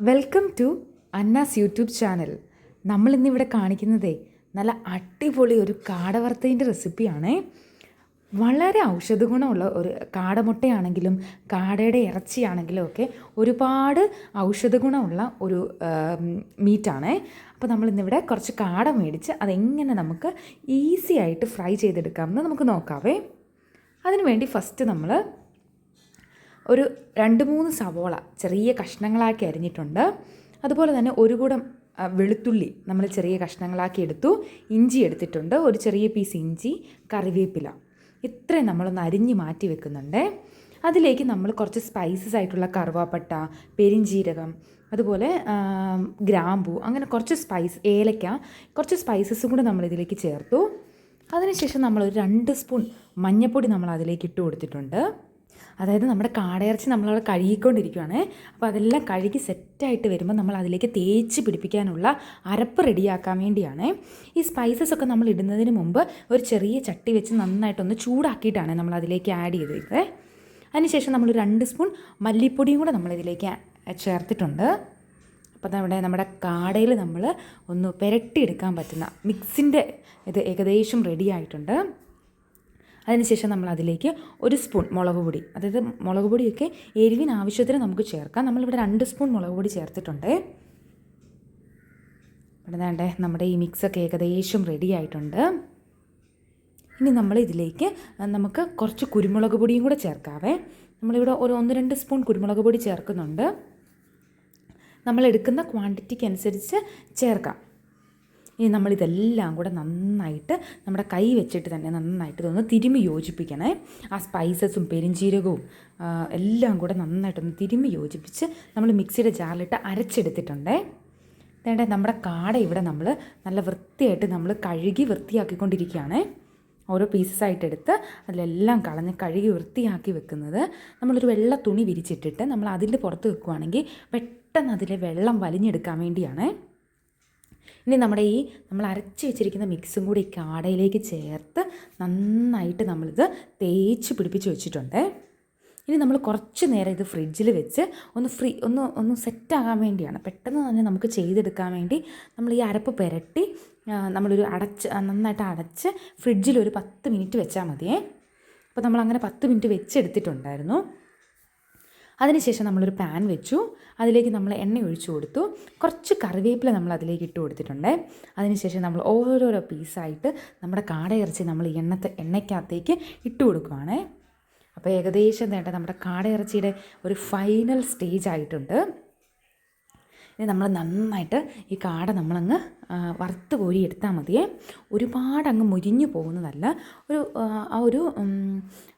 Welcome to Anna's YouTube channel നമ്മൾ ഇന്നിവിടെ കാണിക്കുന്നതേ നല്ല അടിപൊളി ഒരു കാടവർത്തേന്റെ റെസിപ്പിയാണേ വളരെ ഔഷധ ഗുണമുള്ള ഒരു കാടമുട്ടയാണെങ്കിലും കാടയുടെ ഇറച്ചിയാണെങ്കിലും ഒക്കെ ഒരുപാട് ഔഷധ ഗുണമുള്ള ഒരു മീറ്റാണേ അപ്പോൾ നമ്മൾ ഇന്നിവിടെ കുറച്ച് കാട മേടിച്ച് അതെങ്ങനെ നമുക്ക് ഈസി ആയിട്ട് ഫ്രൈ ചെയ്തെടുക്കാമെന്ന് നമുക്ക് നോക്കാവേ. അതിനുവേണ്ടി ഫസ്റ്റ് നമ്മൾ ഒരു രണ്ട് മൂന്ന് സവോള ചെറിയ കഷ്ണങ്ങളാക്കി അരിഞ്ഞിട്ടുണ്ട്. അതുപോലെ തന്നെ ഒരു കൂടം വെളുത്തുള്ളി നമ്മൾ ചെറിയ കഷ്ണങ്ങളാക്കി എടുത്തു. ഇഞ്ചി എടുത്തിട്ടുണ്ട്. ഒരു ചെറിയ പീസ് ഇഞ്ചി കറിവേപ്പില. ഇത്രയും നമ്മളൊന്ന് അരിഞ്ഞ് മാറ്റി വെക്കുന്നുണ്ട്. അതിലേക്ക് നമ്മൾ കുറച്ച് സ്പൈസസ് ആയിട്ടുള്ള കറുവാപ്പട്ട പെരിഞ്ജീരകം അതുപോലെ ഗ്രാമ്പു അങ്ങനെ കുറച്ച് സ്പൈസ് ഏലക്ക കുറച്ച് സ്പൈസസും കൂടെ നമ്മൾ ഇതിലേക്ക് ചേർത്തു. അതിനുശേഷം നമ്മൾ ഒരു രണ്ട് സ്പൂൺ മഞ്ഞൾപ്പൊടി നമ്മൾ അതിലേക്ക് ഇട്ട് കൊടുത്തിട്ടുണ്ട്. അതായത് നമ്മുടെ കാടയിറച്ചി നമ്മളവിടെ കഴുകിക്കൊണ്ടിരിക്കുകയാണ് അപ്പോൾ അതെല്ലാം കഴുകി സെറ്റായിട്ട് വരുമ്പോൾ നമ്മൾ അതിലേക്ക് തേച്ച് പിടിപ്പിക്കാനുള്ള അരപ്പ് റെഡിയാക്കാൻ വേണ്ടിയാണ്. ഈ സ്പൈസസ് ഒക്കെ നമ്മൾ ഇടുന്നതിന് മുമ്പ് ഒരു ചെറിയ ചട്ടി വെച്ച് നന്നായിട്ടൊന്ന് ചൂടാക്കിയിട്ടാണ് നമ്മൾ അതിലേക്ക് ആഡ് ചെയ്തത് അതിനുശേഷം നമ്മൾ രണ്ട് സ്പൂൺ മല്ലിപ്പൊടിയും കൂടെ നമ്മളിതിലേക്ക് ചേർത്തിട്ടുണ്ട്. അപ്പോൾ നമ്മുടെ നമ്മുടെ കാടയിൽ നമ്മൾ ഒന്ന് പുരട്ടിയെടുക്കാൻ പറ്റുന്ന മിക്സിന്റെ ഇത് ഏകദേശം റെഡി ആയിട്ടുണ്ട്. അതിനുശേഷം നമ്മൾ അതിലേക്ക് ഒരു സ്പൂൺ മുളക് പൊടി. അതായത് മുളക് പൊടിയൊക്കെ എരിവിന് ആവശ്യത്തിന് നമുക്ക് ചേർക്കാം. നമ്മളിവിടെ രണ്ട് സ്പൂൺ മുളക് പൊടി ചേർത്തിട്ടുണ്ട്. ഇവിടെ വേണ്ടേ നമ്മുടെ ഈ മിക്സൊക്കെ ഏകദേശം റെഡി ആയിട്ടുണ്ട്. ഇനി നമ്മൾ ഇതിലേക്ക് നമുക്ക് കുറച്ച് കുരുമുളക് പൊടിയും കൂടെ ചേർക്കാവേ. നമ്മളിവിടെ ഒരു ഒന്ന് രണ്ട് സ്പൂൺ കുരുമുളക് പൊടി ചേർക്കുന്നുണ്ട്. നമ്മൾ എടുക്കുന്ന ക്വാണ്ടിറ്റിക്ക് അനുസരിച്ച് ചേർക്കാം. ഇനി നമ്മളിതെല്ലാം കൂടെ നന്നായിട്ട് നമ്മുടെ കൈ വെച്ചിട്ട് തന്നെ നന്നായിട്ട് ഇതൊന്ന് തിരുമ്മി യോജിപ്പിക്കണേ. ആ സ്പൈസസും പെരിഞ്ചീരകവും എല്ലാം കൂടെ നന്നായിട്ടൊന്ന് തിരുമ്മി യോജിപ്പിച്ച് നമ്മൾ മിക്സിയുടെ ജാറിലിട്ട് അരച്ചെടുത്തിട്ടുണ്ടേ. വേണ്ട നമ്മുടെ കാട ഇവിടെ നമ്മൾ നല്ല വൃത്തിയായിട്ട് നമ്മൾ കഴുകി വൃത്തിയാക്കിക്കൊണ്ടിരിക്കുകയാണ്. ഓരോ പീസസ് ആയിട്ട് എടുത്ത് അതിലെല്ലാം കളഞ്ഞ് കഴുകി വൃത്തിയാക്കി വെക്കുന്നത്. നമ്മളൊരു വെള്ള തുണി വിരിച്ചിട്ടിട്ട് നമ്മൾ അതിന്റെ പുറത്ത് വെക്കുകയാണെങ്കിൽ പെട്ടെന്ന് അതിലെ വെള്ളം വലിഞ്ഞെടുക്കാൻ വേണ്ടിയാണ്. ഇനി നമ്മുടെ ഈ നമ്മൾ അരച്ച് വെച്ചിരിക്കുന്ന മിക്സും കൂടി ഈ കാടയിലേക്ക് ചേർത്ത് നന്നായിട്ട് നമ്മളിത് തേച്ച് പിടിപ്പിച്ച് വെച്ചിട്ടുണ്ട്. ഇനി നമ്മൾ കുറച്ച് നേരം ഇത് ഫ്രിഡ്ജിൽ വെച്ച് ഒന്ന് ഫ്രീ ഒന്ന് ഒന്ന് സെറ്റാകാൻ വേണ്ടിയാണ്. പെട്ടെന്ന് തന്നെ നമുക്ക് ചെയ്തെടുക്കാൻ വേണ്ടി നമ്മൾ ഈ അരപ്പ് പുരട്ടി നമ്മളൊരു അടച്ച് നന്നായിട്ട് അടച്ച് ഫ്രിഡ്ജിൽ ഒരു പത്ത് മിനിറ്റ് വെച്ചാൽ മതിയേ. അപ്പോൾ നമ്മളങ്ങനെ പത്ത് മിനിറ്റ് വെച്ചെടുത്തിട്ടുണ്ടായിരുന്നു. അതിനുശേഷം നമ്മളൊരു പാൻ വെച്ചു. അതിലേക്ക് നമ്മൾ എണ്ണ ഒഴിച്ചു കൊടുത്തു. കുറച്ച് കറിവേപ്പില നമ്മൾ അതിലേക്ക് ഇട്ട് കൊടുത്തിട്ടുണ്ട്. അതിനുശേഷം നമ്മൾ ഓരോരോ പീസായിട്ട് നമ്മുടെ കാടയിറച്ചി നമ്മൾ എണ്ണത്തെ എണ്ണയ്ക്കകത്തേക്ക് ഇട്ട് കൊടുക്കുവാണ്. അപ്പോൾ ഏകദേശം വേണ്ട നമ്മുടെ കാടയിറച്ചിയുടെ ഒരു ഫൈനൽ സ്റ്റേജ് ആയിട്ടുണ്ട്. ഇനി നമ്മൾ നന്നായിട്ട് ഈ കാട നമ്മളങ്ങ് വറുത്ത് കോരി എടുത്താൽ മതിയേ. ഒരുപാട് അങ്ങ് മുരിഞ്ഞു പോകുന്നതല്ല. ഒരു ആ, ഒരു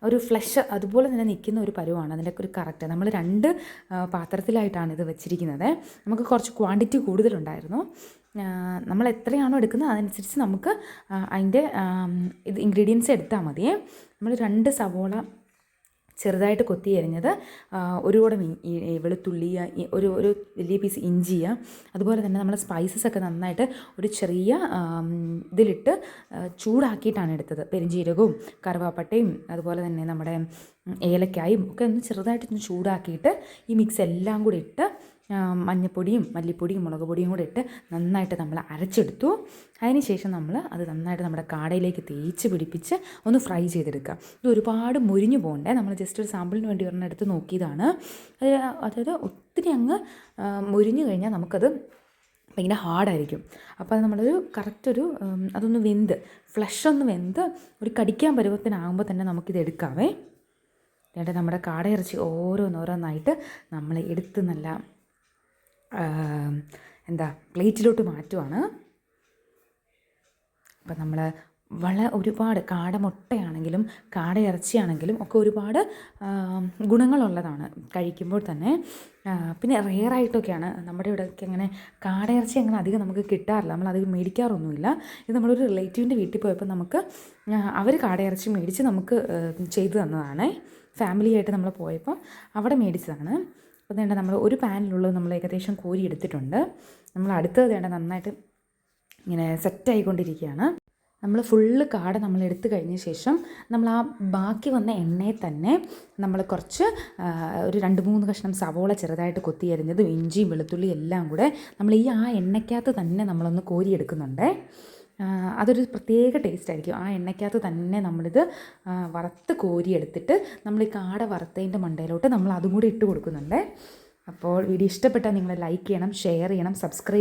ഒരു ഫ്ലഷ് അതുപോലെ തന്നെ നിൽക്കുന്ന ഒരു പരുവാണ്. അതിന്റെയൊക്കെ ഒരു കറക്റ്റ് നമ്മൾ രണ്ട് പാത്രത്തിലായിട്ടാണ് ഇത് വെച്ചിരിക്കുന്നത്. നമുക്ക് കുറച്ച് ക്വാണ്ടിറ്റി കൂടുതലുണ്ടായിരുന്നു. നമ്മൾ എത്രയാണോ എടുക്കുന്നത് അതനുസരിച്ച് നമുക്ക് അതിന്റെ ഇത് ഇൻഗ്രീഡിയൻസ് എടുത്താൽ മതിയേ. നമ്മൾ രണ്ട് സവോള ചെറുതായിട്ട് കൊത്തി അരിഞ്ഞത് ഒരു കൂടം വെളുത്തുള്ളി ഒരു ഒരു വലിയ പീസ് ഇഞ്ചിയ അതുപോലെ തന്നെ നമ്മൾ സ്പൈസസ് ഒക്കെ നന്നായിട്ട് ഒരു ചെറിയ ഇതിലിട്ട് ചൂടാക്കിയിട്ടാണ് എടുത്തത്. പെരിഞ്ചീരകവും കറുവാപ്പട്ടയും അതുപോലെ തന്നെ നമ്മുടെ ഏലക്കായും ഒക്കെ ഒന്ന് ചെറുതായിട്ടൊന്ന് ചൂടാക്കിയിട്ട് ഈ മിക്സ് എല്ലാം കൂടി ഇട്ട് ആ, മഞ്ഞപ്പൊടിയും മല്ലിപ്പൊടിയും മുളക് പൊടിയും കൂടെ ഇട്ട് നന്നായിട്ട് നമ്മൾ അരച്ചെടുത്തു. അതിനുശേഷം നമ്മൾ അത് നന്നായിട്ട് നമ്മുടെ കാടയിലേക്ക് തേച്ച് പിടിപ്പിച്ച് ഒന്ന് ഫ്രൈ ചെയ്തെടുക്കുക. ഇത് ഒരുപാട് മുരിഞ്ഞു പോകണ്ടേ? നമ്മൾ ജസ്റ്റ് ഒരു സാമ്പിളിന് വേണ്ടി ഒരെണ്ണം എടുത്ത് നോക്കിയതാണ്. അത് അതായത് ഒത്തിരി അങ്ങ് മുരിഞ്ഞു കഴിഞ്ഞാൽ നമുക്കത് ഭയങ്കര ഹാർഡായിരിക്കും അപ്പോൾ അത് നമ്മളൊരു കറക്റ്റ് ഒരു അതൊന്ന് വെന്ത് ഫ്ലഷ് ഒന്ന് വെന്ത് ഒരു കടിക്കാൻ പരുവത്തിനാകുമ്പോൾ തന്നെ നമുക്കിത് എടുക്കാവേ. എന്നിട്ട് നമ്മുടെ കാടയിറച്ചി ഓരോന്നോരോന്നായിട്ട് നമ്മൾ എടുത്ത് നല്ല എന്താ പ്ലേറ്റിലോട്ട് മാറ്റുവാണ്. അപ്പം നമ്മൾ വള ഒരുപാട് കാടമുട്ടയാണെങ്കിലും കാടയിറച്ചിയാണെങ്കിലും ഒക്കെ ഒരുപാട് ഗുണങ്ങളുള്ളതാണ് കഴിക്കുമ്പോൾ തന്നെ. പിന്നെ റെയറായിട്ടൊക്കെയാണ് നമ്മുടെ ഇവിടെയൊക്കെ അങ്ങനെ കാടയിറച്ചി അങ്ങനെ അധികം നമുക്ക് കിട്ടാറില്ല. നമ്മൾ അധികം മേടിക്കാറൊന്നുമില്ല. ഇത് നമ്മളൊരു റിലേറ്റീവിന്റെ വീട്ടിൽ പോയപ്പോൾ നമുക്ക് അവർ കാടയിറച്ചി മേടിച്ച് നമുക്ക് ചെയ്തു തന്നതാണ്. ഫാമിലിയായിട്ട് നമ്മൾ പോയപ്പോൾ അവിടെ മേടിച്ചതാണ്. അപ്പോൾ വേണ്ട നമ്മൾ ഒരു പാനിലുള്ളത് നമ്മൾ ഏകദേശം കോരി എടുത്തിട്ടുണ്ട്. നമ്മൾ അടുത്തത് വേണ്ട നന്നായിട്ട് ഇങ്ങനെ സെറ്റായിക്കൊണ്ടിരിക്കുകയാണ് നമ്മൾ ഫുള്ള് കാട നമ്മൾ എടുത്തു കഴിഞ്ഞ ശേഷം നമ്മൾ ആ ബാക്കി വന്ന എണ്ണയിൽ തന്നെ നമ്മൾ കുറച്ച് ഒരു രണ്ട് മൂന്ന് കഷ്ണം സവോള ചെറുതായിട്ട് കൊത്തി അരിഞ്ഞതും ഇഞ്ചിയും വെളുത്തുള്ളിയും എല്ലാം കൂടെ നമ്മൾ ഈ ആ എണ്ണയ്ക്കകത്ത് തന്നെ നമ്മളൊന്ന് കോരിയെടുക്കുന്നുണ്ട്. അതൊരു പ്രത്യേക ടേസ്റ്റ് ആയിരിക്കും ആ എണ്ണയ്ക്കകത്ത് തന്നെ നമ്മളിത് വറുത്ത് കോരിയെടുത്തിട്ട് നമ്മൾ ഈ കാട വറുത്തതിന്റെ മണ്ടയിലോട്ട് നമ്മൾ അതും കൂടി ഇട്ട് കൊടുക്കുന്നുണ്ട്. അപ്പോൾ വീഡിയോ ഇഷ്ടപ്പെട്ടാൽ നിങ്ങൾ ലൈക്ക് ചെയ്യണം ഷെയർ ചെയ്യണം സബ്സ്ക്രൈബ്